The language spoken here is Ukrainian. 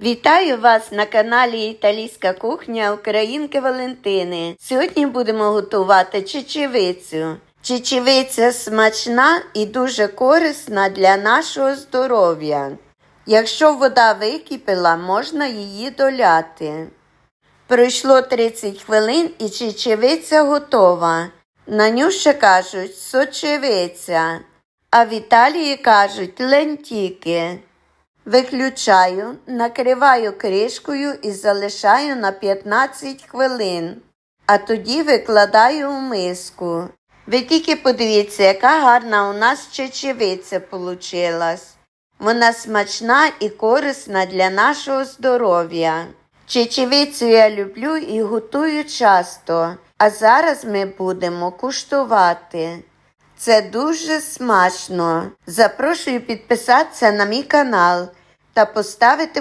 Вітаю вас на каналі Італійська кухня Українки Валентини. Сьогодні будемо готувати чечевицю. Чечевиця смачна і дуже корисна для нашого здоров'я. Якщо вода википіла, можна її доляти. Пройшло 30 хвилин і чечевиця готова. На ню ще кажуть сочевиця, а в Італії кажуть лентіки. Виключаю, накриваю кришкою і залишаю на 15 хвилин, а тоді викладаю у миску. Ви тільки подивіться, яка гарна у нас чечевиця получилась. Вона смачна і корисна для нашого здоров'я. Чечевицю я люблю і готую часто, а зараз ми будемо куштувати. Це дуже смачно. Запрошую підписатися на мій канал та поставити